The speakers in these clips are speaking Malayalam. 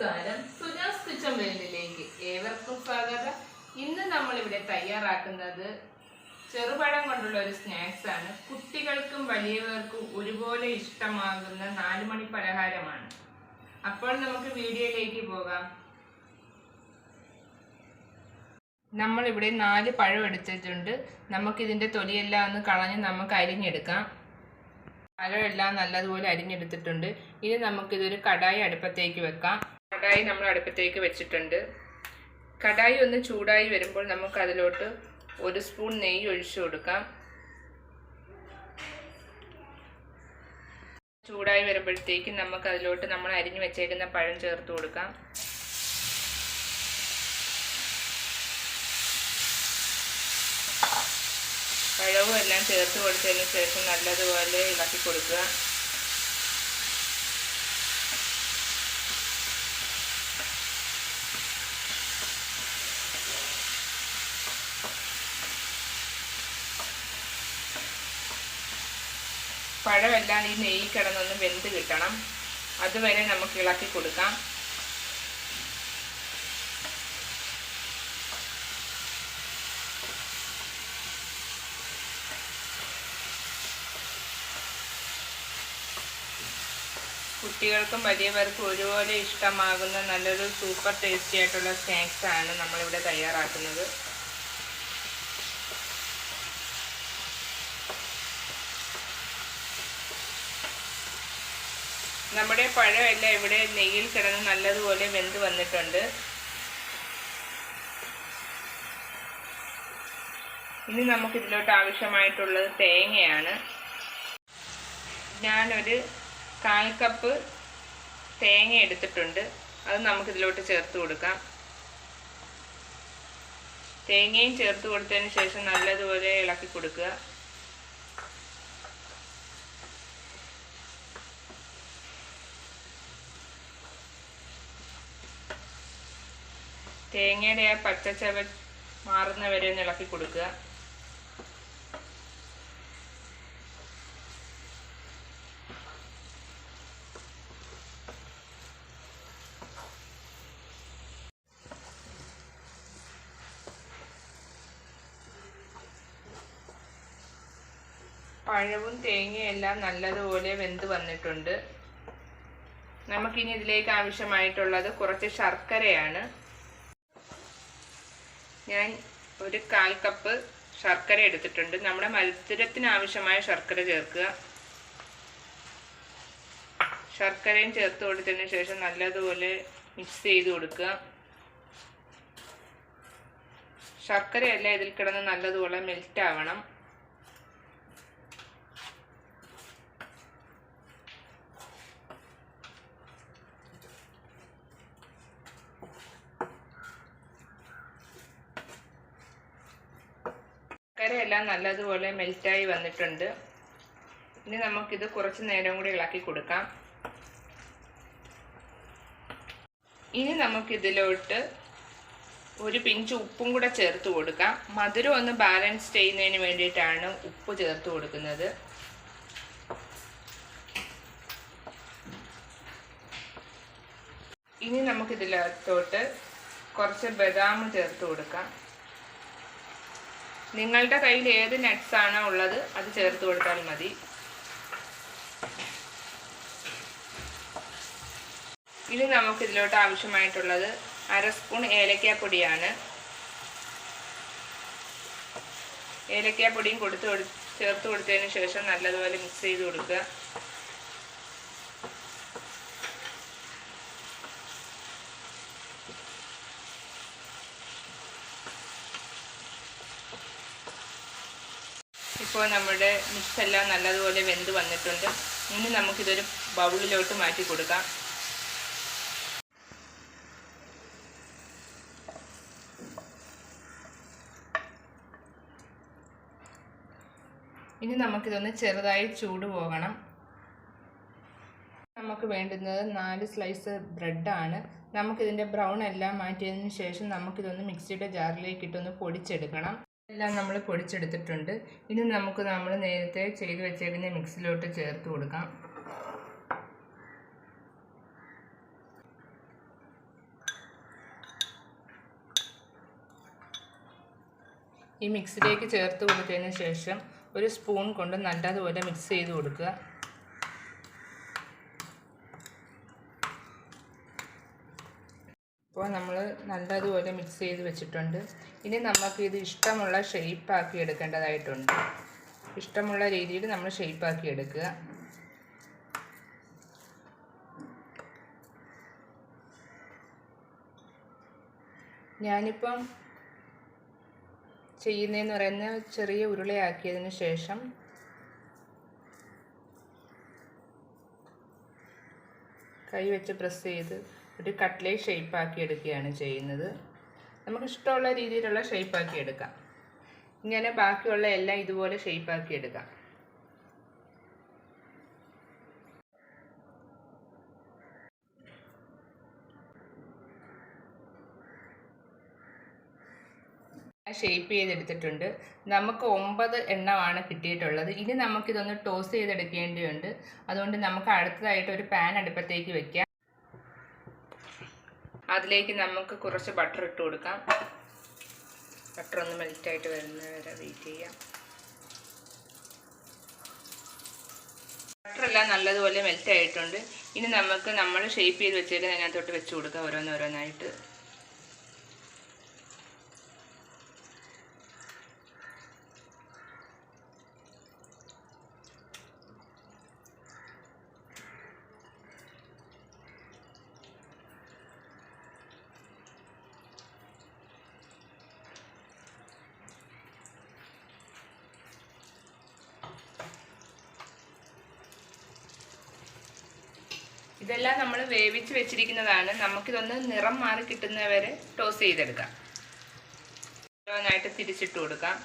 നമസ്കാരം. സുജാസ് കിച്ചൻ വേൾഡിലേക്ക് ഏവർക്കും സ്വാഗതം. ഇന്ന് നമ്മൾ ഇവിടെ തയ്യാറാക്കുന്നത് ചെറുപഴം കൊണ്ടുള്ള ഒരു സ്നാക്സ് ആണ്. കുട്ടികൾക്കും വലിയവർക്കും ഒരുപോലെ ഇഷ്ടമാകുന്ന നാലുമണി പലഹാരമാണ്. അപ്പോൾ നമുക്ക് വീഡിയോയിലേക്ക് പോകാം. നമ്മളിവിടെ നാല് പഴം എടുത്തിട്ടുണ്ട്. നമുക്കിതിന്റെ തൊലിയെല്ലാം ഒന്ന് കളഞ്ഞ് നമുക്ക് അരിഞ്ഞെടുക്കാം. പഴമെല്ലാം നല്ലതുപോലെ അരിഞ്ഞെടുത്തിട്ടുണ്ട്. ഇനി നമുക്കിതൊരു കടായി അടുപ്പത്തേക്ക് വെക്കാം. കടായി നമ്മൾ അടുപ്പത്തേക്ക് വെച്ചിട്ടുണ്ട്. കടായി ഒന്ന് ചൂടായി വരുമ്പോൾ നമുക്ക് അതിലോട്ട് ഒരു സ്പൂൺ നെയ്യ് ഒഴിച്ചു കൊടുക്കാം. ചൂടായി വരുമ്പോഴത്തേക്കും നമുക്ക് അതിലോട്ട് നമ്മൾ അരിഞ്ഞു വെച്ചേക്കുന്ന പഴം ചേർത്ത് കൊടുക്കാം. പഴവും എല്ലാം ചേർത്ത് കൊടുത്തതിന് ശേഷം നല്ലതുപോലെ ഇളക്കി കൊടുക്കുക. പഴമെല്ലാം ഈ നെയ്യ് കിടന്നൊന്ന് വെന്ത് കിട്ടണം. അതുവരെ നമുക്ക് ഇളക്കി കൊടുക്കാം. കുട്ടികൾക്കും വലിയവർക്കും ഒരുപോലെ ഇഷ്ടമാകുന്ന നല്ലൊരു സൂപ്പർ ടേസ്റ്റി ആയിട്ടുള്ള സ്നാക്സ് ആണ് നമ്മളിവിടെ തയ്യാറാക്കുന്നത്. നമ്മുടെ പഴമെല്ലാം ഇവിടെ നെയ്യിൽ കിടന്ന് നല്ലതുപോലെ വെന്ത് വന്നിട്ടുണ്ട്. ഇനി നമുക്ക് ഇതിലോട്ട് ആവശ്യമായിട്ടുള്ളത് തേങ്ങയാണ്. ഞാനൊരു കാൽ കപ്പ് തേങ്ങ എടുത്തിട്ടുണ്ട്. അത് നമുക്കിതിലോട്ട് ചേർത്ത് കൊടുക്കാം. തേങ്ങയും ചേർത്ത് കൊടുത്തതിന് ശേഷം നല്ലതുപോലെ ഇളക്കി കൊടുക്കുക. തേങ്ങയുടെ ആ പച്ചച്ചവ മാറുന്ന വരെ ഒന്ന് ഇളക്കി കൊടുക്കുക. പഴവും തേങ്ങയും എല്ലാം നല്ലതുപോലെ വെന്ത് വന്നിട്ടുണ്ട്. നമുക്കിനി ഇതിലേക്ക് ആവശ്യമായിട്ടുള്ളത് കുറച്ച് ശർക്കരയാണ്. ഞാൻ ഒരു കാൽ കപ്പ് ശർക്കര എടുത്തിട്ടുണ്ട്. നമ്മുടെ മത്സരത്തിന് ആവശ്യമായ ശർക്കര ചേർക്കുക. ശർക്കരയും ചേർത്ത് കൊടുത്തതിന് ശേഷം നല്ലതുപോലെ മിക്സ് ചെയ്ത് കൊടുക്കുക. ശർക്കരയല്ല ഇതിൽ കിടന്ന് നല്ലതുപോലെ മെൽറ്റ് ആവണം. ശർക്കരയെല്ലാം നല്ലതുപോലെ മെൽറ്റായി വന്നിട്ടുണ്ട്. ഇനി നമുക്കിത് കുറച്ച് നേരം കൂടി ഇളക്കി കൊടുക്കാം. ഇനി നമുക്കിതിലോട്ട് ഒരു പിഞ്ച് ഉപ്പും കൂടെ ചേർത്ത് കൊടുക്കാം. മധുരം ഒന്ന് ബാലൻസ് ചെയ്യുന്നതിന് വേണ്ടിയിട്ടാണ് ഉപ്പ് ചേർത്ത് കൊടുക്കുന്നത്. ഇനി നമുക്കിതിലോട്ട് കുറച്ച് ബദാം ചേർത്ത് കൊടുക്കാം. നിങ്ങളുടെ കയ്യിൽ ഏത് നട്ട്സ് ആണോ ഉള്ളത് അത് ചേർത്ത് കൊടുത്താൽ മതി. ഇനി നമുക്ക് ഇതിലോട്ട് ആവശ്യമായിട്ടുള്ളത് അര സ്പൂൺ ഏലക്കാപ്പൊടിയാണ്. ഏലക്കാപ്പൊടിയും കൊടുത്ത് കൊടു ചേർത്ത് കൊടുത്തതിന് ശേഷം നല്ലതുപോലെ മിക്സ് ചെയ്ത് കൊടുക്കുക. ഇപ്പോൾ നമ്മുടെ മിക്സ് എല്ലാം നല്ലതുപോലെ വെന്ത് വന്നിട്ടുണ്ട്. ഇനി നമുക്കിതൊരു ബൗളിലോട്ട് മാറ്റി കൊടുക്കാം. ഇനി നമുക്കിതൊന്ന് ചെറുതായി ചൂട് പോകണം. നമുക്ക് വേണ്ടുന്നത് നാല് സ്ലൈസ് ബ്രെഡാണ്. നമുക്കിതിന്റെ ബ്രൗൺ എല്ലാം മാറ്റിയതിന് ശേഷം നമുക്കിതൊന്ന് മിക്സിയുടെ ജാറിലേക്ക് ഇട്ടൊന്ന് പൊടിച്ചെടുക്കണം. എല്ലാം നമ്മൾ പൊടിച്ചെടുത്തിട്ടുണ്ട്. ഇനി നമുക്ക് നമ്മൾ നേരത്തെ ചെയ്ത് വെച്ചേക്കുന്ന മിക്സിലോട്ട് ചേർത്ത് കൊടുക്കാം. ഈ മിക്സിലേക്ക് ചേർത്ത് കൊടുത്തതിന് ശേഷം ഒരു സ്പൂൺ കൊണ്ട് നല്ലതുപോലെ മിക്സ് ചെയ്ത് കൊടുക്കുക. അപ്പോൾ നമ്മൾ നല്ലതുപോലെ മിക്സ് ചെയ്ത് വെച്ചിട്ടുണ്ട്. ഇനി നമുക്ക് ഇത് ഇഷ്ടമുള്ള ഷെയ്പ്പാക്കി എടുക്കേണ്ടതായിട്ടുണ്ട്. ഇഷ്ടമുള്ള രീതിയിൽ നമ്മൾ ഷെയ്പ്പാക്കി എടുക്കുക. ഞാനിപ്പം ചെയ്യുന്നതെന്ന് പറയുന്നത് ചെറിയ ഉരുളയാക്കിയതിന് ശേഷം കൈ വെച്ച് പ്രസ് ചെയ്ത് ഒരു കട്ട്ലേറ്റ് ഷേപ്പാക്കി എടുക്കുകയാണ് ചെയ്യുന്നത്. നമുക്ക് ഇഷ്ടമുള്ള രീതിയിലുള്ള ഷേപ്പാക്കി എടുക്കാം. ഇങ്ങനെ ബാക്കിയുള്ള എല്ലാം ഇതുപോലെ ഷേപ്പാക്കി എടുക്കാം. ഷേപ്പ് ചെയ്തെടുത്തിട്ടുണ്ട്. നമുക്ക് ഒമ്പത് എണ്ണമാണ് കിട്ടിയിട്ടുള്ളത്. ഇനി നമുക്കിതൊന്ന് ടോസ് ചെയ്തെടുക്കേണ്ടതുണ്ട്. അതുകൊണ്ട് നമുക്ക് അടുത്തതായിട്ട് ഒരു പാൻ അടുപ്പത്തേക്ക് വെക്കാം. അതിലേക്ക് നമുക്ക് കുറച്ച് ബട്ടർ ഇട്ട് കൊടുക്കാം. ബട്ടർ ഒന്ന് മെൽറ്റായിട്ട് വരുന്നത് വരെ വെയിറ്റ് ചെയ്യാം. ബട്ടർ എല്ലാം നല്ലതുപോലെ മെൽറ്റ് ആയിട്ടുണ്ട്. ഇനി നമുക്ക് നമ്മൾ ഷേപ്പ് ചെയ്ത് വെച്ചേക്കുന്നത് അതിനകത്തോട്ട് വെച്ച് കൊടുക്കാം ഓരോന്നോരോന്നായിട്ട് ഇതെല്ലാം നമ്മൾ വേവിച്ച് വെച്ചിരിക്കുന്നതാണ്. നമുക്കിതൊന്ന് നിറം മാറി കിട്ടുന്നവരെ ടോസ് ചെയ്തെടുക്കാം. ഓരോന്നായിട്ട് തിരിച്ചിട്ട് കൊടുക്കാം.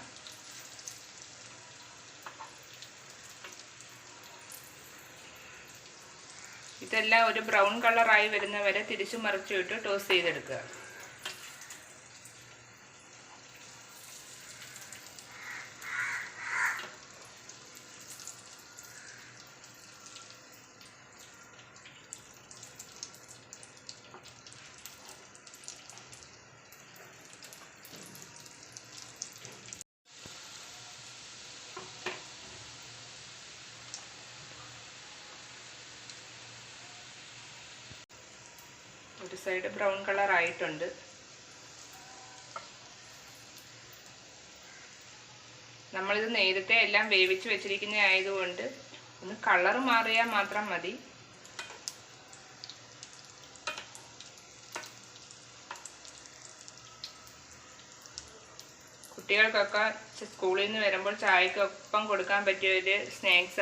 ഇതെല്ലാം ഒരു ബ്രൗൺ കളറായി വരുന്നവരെ തിരിച്ചു മറിച്ചു വിട്ട് ടോസ് ചെയ്തെടുക്കുക. സൈഡ് ബ്രൗൺ കളർ ആയിട്ടുണ്ട്. നമ്മളിത് നേരത്തെ എല്ലാം വേവിച്ച് വെച്ചിരിക്കുന്ന ആയതുകൊണ്ട് ഒന്ന് കളർ മാറിയാൽ മാത്രം മതി. കുട്ടികൾക്കൊക്കെ സ്കൂളിൽ നിന്ന് വരുമ്പോൾ ചായക്കൊപ്പം കൊടുക്കാൻ പറ്റിയ ഒരു സ്നാക്സ്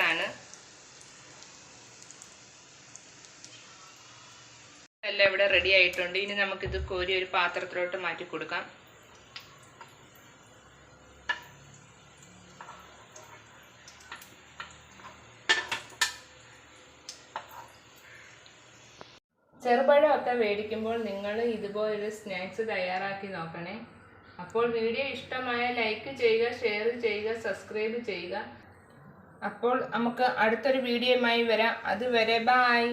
എല്ലാം ഇവിടെ റെഡി ആയിട്ടുണ്ട്. ഇനി നമുക്കിത് കോരി ഒരു പാത്രത്തിലോട്ട് മാറ്റി കൊടുക്കാം. ചെറുപഴമൊക്കെ മേടിക്കുമ്പോൾ നിങ്ങൾ ഇതുപോലൊരു സ്നാക്സ് തയ്യാറാക്കി നോക്കണേ. അപ്പോൾ വീഡിയോ ഇഷ്ടമായ ലൈക്ക് ചെയ്യുക ഷെയർ ചെയ്യുക സബ്സ്ക്രൈബ് ചെയ്യുക. അപ്പോൾ നമുക്ക് അടുത്തൊരു വീഡിയോയുമായി വരാം. അതുവരെ ബായ്